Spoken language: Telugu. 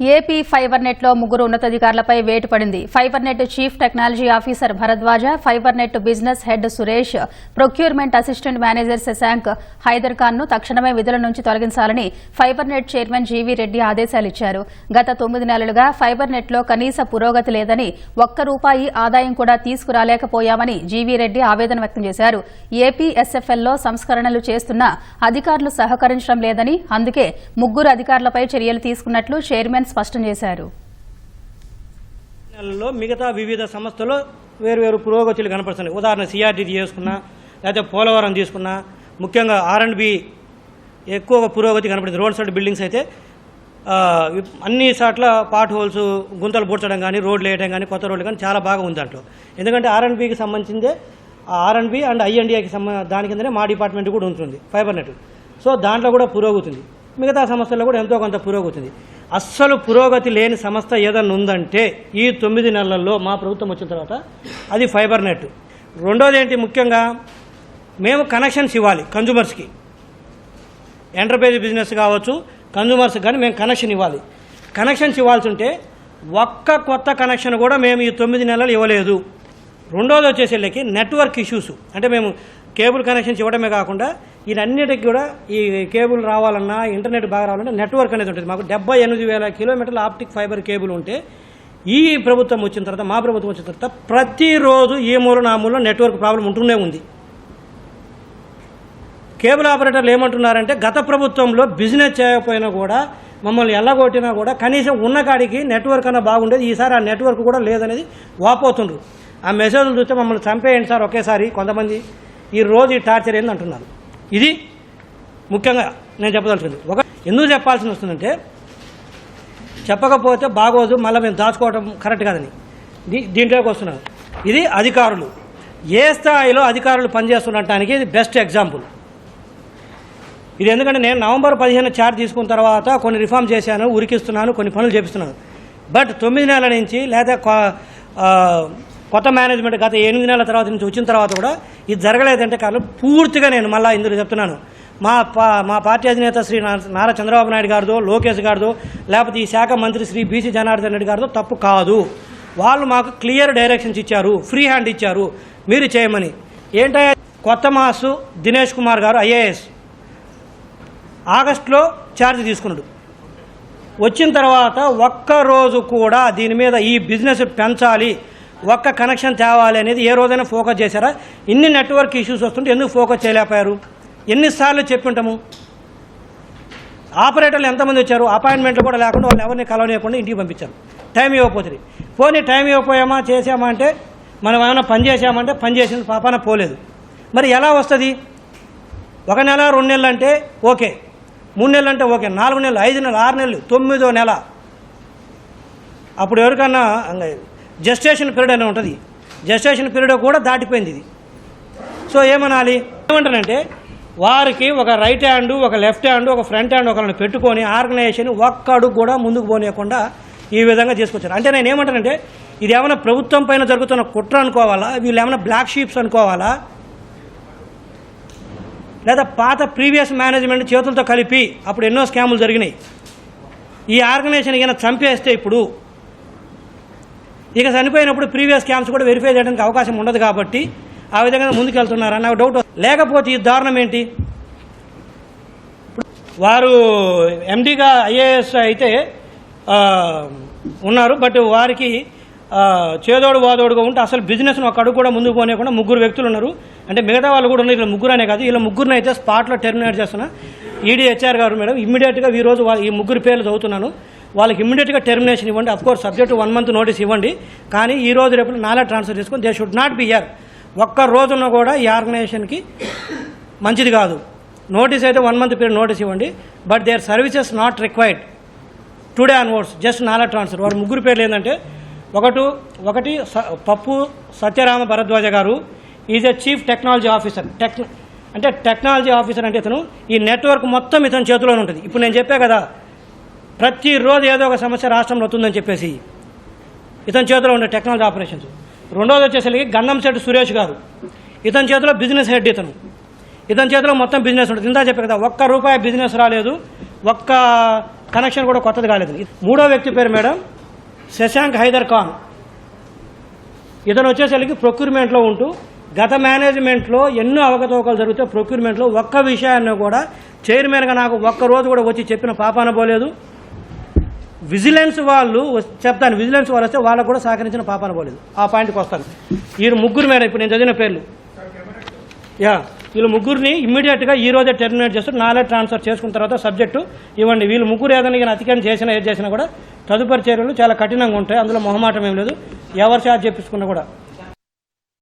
ఏపీ ఫైబర్ నెట్లో ముగ్గురు ఉన్నతాధికారులపై వేటు పడింది. Fibre net chief technology officer Bharadwaj fibre net business head Suresh procurement assistant manager Shashank Haider ఖాన్ను తక్షణమే విధుల నుంచి తొలగించాలని fibre net chairman G V Reddy ఆదేశాలిచ్చారు. గత తొమ్మిది నెలలుగా ఫైబర్ నెట్లో కనీస పురోగతి లేదని ఒక్క రూపాయి ఆదాయం కూడా తీసుకురాలేకపోయామని జీవీ రెడ్డి ఆవేదన వ్యక్తం చేశారు. ఏపీ ఎస్ఎఫ్ఎల్లో సంస్కరణలు చేస్తున్నా అధికారులు సహకరించడం లేదని అందుకే ముగ్గురు అధికారులపై చర్యలు తీసుకున్నట్లు చైర్మన్ స్పష్టం చేశారు. నెలలో మిగతా వివిధ సంస్థలు వేరు వేరు పురోగతులు కనపడుతున్నాయి. ఉదాహరణ సిఆర్డీటీ చేసుకున్నా లేకపోతే పోలవరం తీసుకున్నా ముఖ్యంగా ఆర్ అండ్ బి ఎక్కువగా పురోగతి కనపడింది. రోడ్ సైడ్ బిల్డింగ్స్ అయితే అన్ని చోట్ల పాట్ హోల్స్ గుంతలు పూడ్చడం కానీ రోడ్లు వేయడం కానీ కొత్త రోడ్లు కానీ చాలా బాగా ఉంది దాంట్లో ఎందుకంటే ఆర్ అండ్ బికి సంబంధించిందే ఆర్ అండ్ బి అండ్ ఐఎన్డిఐకి సంబంధ దాని కిందనే మా డిపార్ట్మెంట్ కూడా ఉంటుంది ఫైబర్ నెట్. సో దాంట్లో కూడా పురోగతుంది మిగతా సమస్యల్లో కూడా ఎంతో కొంత పురోగతి. అస్సలు పురోగతి లేని సంస్థ ఏదన్నా ఉందంటే ఈ తొమ్మిది నెలల్లో మా ప్రభుత్వం వచ్చిన తర్వాత అది ఫైబర్ నెట్. రెండోది ఏంటి ముఖ్యంగా మేము కనెక్షన్స్ ఇవ్వాలి కన్జ్యూమర్స్కి ఎంటర్ప్రైజ్ బిజినెస్ కావచ్చు కన్జ్యూమర్స్ కానీ మేము కనెక్షన్ ఇవ్వాలి. కనెక్షన్స్ ఇవ్వాల్సి ఉంటే ఒక్క కొత్త కనెక్షన్ కూడా మేము ఈ తొమ్మిది నెలలు ఇవ్వలేదు. రెండోది వచ్చేసేళ్ళకి నెట్వర్క్ ఇష్యూస్. అంటే మేము కేబుల్ కనెక్షన్స్ ఇవ్వడమే కాకుండా ఇవన్నిటికి కూడా ఈ కేబుల్ రావాలన్నా ఇంటర్నెట్ బాగా రావాలంటే నెట్వర్క్ అనేది ఉంటుంది. మాకు డెబ్బై ఎనిమిది వేల కిలోమీటర్ల ఆప్టిక్ ఫైబర్ కేబుల్ ఉంటే ఈ ప్రభుత్వం వచ్చిన తర్వాత మా ప్రభుత్వం వచ్చిన తర్వాత ప్రతిరోజు ఈ మూల నా మూల నెట్వర్క్ ప్రాబ్లం ఉంటూనే ఉంది. కేబుల్ ఆపరేటర్లు ఏమంటున్నారంటే గత ప్రభుత్వంలో బిజినెస్ చేయకపోయినా కూడా మమ్మల్ని ఎల్లగొట్టినా కూడా కనీసం ఉన్న కాడికి నెట్వర్క్ అన్న బాగుండేది. ఈసారి ఆ నెట్వర్క్ కూడా లేదనేది వాపోతుండ్రు. ఆ మెసేజ్లు చూస్తే మమ్మల్ని చంపేయండి సార్ ఒకేసారి కొంతమంది. ఈ రోజు ఈ టార్చర్ ఏంది అంటున్నారు ఇది ముఖ్యంగా నేను చెప్పదలుచుకుంది. ఒక ఎందుకు చెప్పాల్సి వస్తుందంటే చెప్పకపోతే బాగోదు మళ్ళీ మేము దాచుకోవడం కరెక్ట్ కాదని. దీ దీంట్లోకి వస్తున్నాను ఇది అధికారులు. ఏ స్థాయిలో అధికారులు పనిచేస్తుండటానికి ఇది బెస్ట్ ఎగ్జాంపుల్ ఇది ఎందుకంటే నేను నవంబర్ పదిహేను చార్జ్ తీసుకున్న తర్వాత కొన్ని రిఫార్మ్ చేశాను ఉరికిస్తున్నాను కొన్ని పనులు చేపిస్తున్నాను. బట్ తొమ్మిది నెలల నుంచి లేదా కొత్త మేనేజ్మెంట్ గత ఎనిమిది నెలల తర్వాత నుంచి వచ్చిన తర్వాత కూడా ఇది జరగలేదంటే కారణం పూర్తిగా నేను మళ్ళీ ఇందులో చెప్తున్నాను. మా పా మా పార్టీ అధినేత శ్రీ నారా చంద్రబాబు నాయుడు గారిదో లోకేష్ గారిదో లేకపోతే ఈ శాఖ మంత్రి శ్రీ బీసీ జనార్దన్ రెడ్డి గారిదో తప్పు కాదు. వాళ్ళు మాకు క్లియర్ డైరెక్షన్స్ ఇచ్చారు ఫ్రీ హ్యాండ్ ఇచ్చారు. మీరు చేయమని. ఏంటంటే కొత్త మాసు దినేష్ కుమార్ గారు ఐఏఎస్. ఆగస్టులో ఛార్జ్ తీసుకున్నాడు. వచ్చిన తర్వాత ఒక్క రోజు కూడా దీని మీద ఈ బిజినెస్ పెంచాలి. ఒక్క కనెక్షన్ తేవాలి అనేది ఏ రోజైనా ఫోకస్ చేశారా? ఇన్ని నెట్వర్క్ ఇష్యూస్ వస్తుంటే ఎందుకు ఫోకస్ చేయలేకపోయారు? ఎన్నిసార్లు చెప్పింటాము? ఆపరేటర్లు ఎంతమంది వచ్చారు? అపాయింట్మెంట్లు కూడా లేకుండా వాళ్ళు ఎవరిని కలవనీయకుండా ఇంటికి పంపించారు. టైం ఇవ్వకపోతుంది. పోనీ టైం ఇవ్వకపోయామా? చేసామా అంటే మనం ఏమైనా పని చేసామంటే పని చేసిన పాపాన పోలేదు. మరి ఎలా వస్తుంది? ఒక నెల రెండు నెలలు అంటే ఓకే. మూడు నెలలు అంటే ఓకే. నాలుగు నెలలు ఐదు నెలలు ఆరు నెలలు తొమ్మిదో నెల. అప్పుడు ఎవరికన్నా జస్టేషన్ పీరియడ్ అని ఉంటుంది. జస్టేషన్ పీరియడ్ కూడా దాటిపోయింది ఇది. సో ఏమనాలి? ఏమంటానంటే వారికి ఒక రైట్ హ్యాండ్ ఒక లెఫ్ట్ హ్యాండ్ ఒక ఫ్రంట్ హ్యాండ్ ఒకరిని పెట్టుకొని ఆర్గనైజేషన్ ఒక్కడు కూడా ముందుకు పోనీయకుండా ఈ విధంగా తీసుకొచ్చారు అంటే నేను ఏమంటానంటే ఇది ఏమైనా ప్రభుత్వం పైన జరుగుతున్న కుట్ర అనుకోవాలా? వీళ్ళు ఏమైనా బ్లాక్ షీప్స్ అనుకోవాలా? లేదా పాత ప్రీవియస్ మేనేజ్మెంట్ చేతులతో కలిపి అప్పుడు ఎన్నో స్కాములు జరిగినాయి. ఈ ఆర్గనైజేషన్ ఈయన చంపేస్తే ఇప్పుడు ఇక చనిపోయినప్పుడు ప్రీవియస్ స్కామ్స్ కూడా వెరిఫై చేయడానికి అవకాశం ఉండదు కాబట్టి ఆ విధంగా ముందుకెళ్తున్నారని నాకు డౌట్ లేకపోతే ఈ దారుణం ఏంటి? వారు ఎండీగా ఐఏఎస్ అయితే ఉన్నారు బట్ వారికి చేదోడు వాదోడుగా ఉంటే అసలు బిజినెస్ను ఒక అడుగు కూడా ముందుకు పోనీయకుండా ముగ్గురు వ్యక్తులు ఉన్నారు. అంటే మిగతా వాళ్ళు కూడా ఉన్నారు ఇలా ముగ్గురు అనే కాదు. ఇలా ముగ్గురిని అయితే స్పాట్లో టెర్మినేట్ చేస్తున్నా. ఈడీ హెచ్ఆర్ గారు మేడం ఇమ్మీడియట్గా ఈ రోజు ఈ ముగ్గురు పేర్లు చదువుతున్నాను. వాళ్ళకి ఇమ్మీడియట్గా టెర్మినేషన్ ఇవ్వండి. Of course subject one month notice ఇవ్వండి. కానీ ఈ రోజు రేపు నాలా ట్రాన్స్ఫర్ చేసుకొని they should not be here ఒక్క రోజున కూడా ఈ ఆర్గనైజేషన్కి మంచిది కాదు. నోటీస్ అయితే వన్ మంత్ పీరియడ్ నోటీస్ ఇవ్వండి. But their services not required today onwards just నాలా ట్రాన్స్ఫర్ వారి ముగ్గురు పేర్లు ఏంటంటే ఒకటి ఒకటి పప్పు సత్యరామ భరద్వాజ గారు. Is a chief technology officer tech అంటే టెక్నాలజీ ఆఫీసర్ అంటే ఇతను. ఈ నెట్వర్క్ మొత్తం ఇతని చేతిలోనే ఉంటుంది. ఇప్పుడు నేను చెప్పా కదా ప్రతిరోజు ఏదో ఒక సమస్య రాష్ట్రంలో వస్తుందని చెప్పేసి ఇతని చేతిలో ఉండే టెక్నాలజీ ఆపరేషన్స్. రెండోది వచ్చేసరికి గంధంశెట్టి సురేష్ గారు. ఇతని చేతిలో బిజినెస్ హెడ్ ఇతను. ఇతని చేతిలో మొత్తం బిజినెస్ ఉంటుంది. ఇందా చెప్పే కదా ఒక్క రూపాయి బిజినెస్ రాలేదు. ఒక్క కనెక్షన్ కూడా కొత్తది కాలేదు. మూడో వ్యక్తి పేరు మేడం శశాంక్ హైదర్ ఖాన్. ఇతను వచ్చేసరికి ప్రొక్యూర్మెంట్లో ఉంటూ గత మేనేజ్మెంట్లో ఎన్నో అవకతవకలు జరిగితే ప్రొక్యూర్మెంట్లో ఒక్క విషయాన్ని కూడా చైర్మన్గా నాకు ఒక్క రోజు కూడా వచ్చి చెప్పిన పాపాన పోలేదు. విజిలెన్స్ వాళ్ళు చెప్తాను. విజిలెన్స్ వాళ్ళు వస్తే వాళ్ళకు కూడా సహకరించిన పాపాన పోలేదు ఆ పాయింట్కి వస్తాను. వీరు ముగ్గురు మేడం ఇప్పుడు నేను చదివిన పేర్లు. యా వీళ్ళు ముగ్గురిని ఇమ్మీడియట్గా ఈ రోజే టెర్మినేట్ చేస్తూ నాలే ట్రాన్స్ఫర్ చేసుకున్న తర్వాత సబ్జెక్టు ఇవ్వండి. వీళ్ళు ముగ్గురు ఏదైనా కానీ చేసినా ఏది చేసినా కూడా తదుపరి చర్యలు చాలా కఠినంగా ఉంటాయి. అందులో మొహమాటం ఏం లేదు. ఎవరు చార్జ్ చేపించుకున్నా కూడా.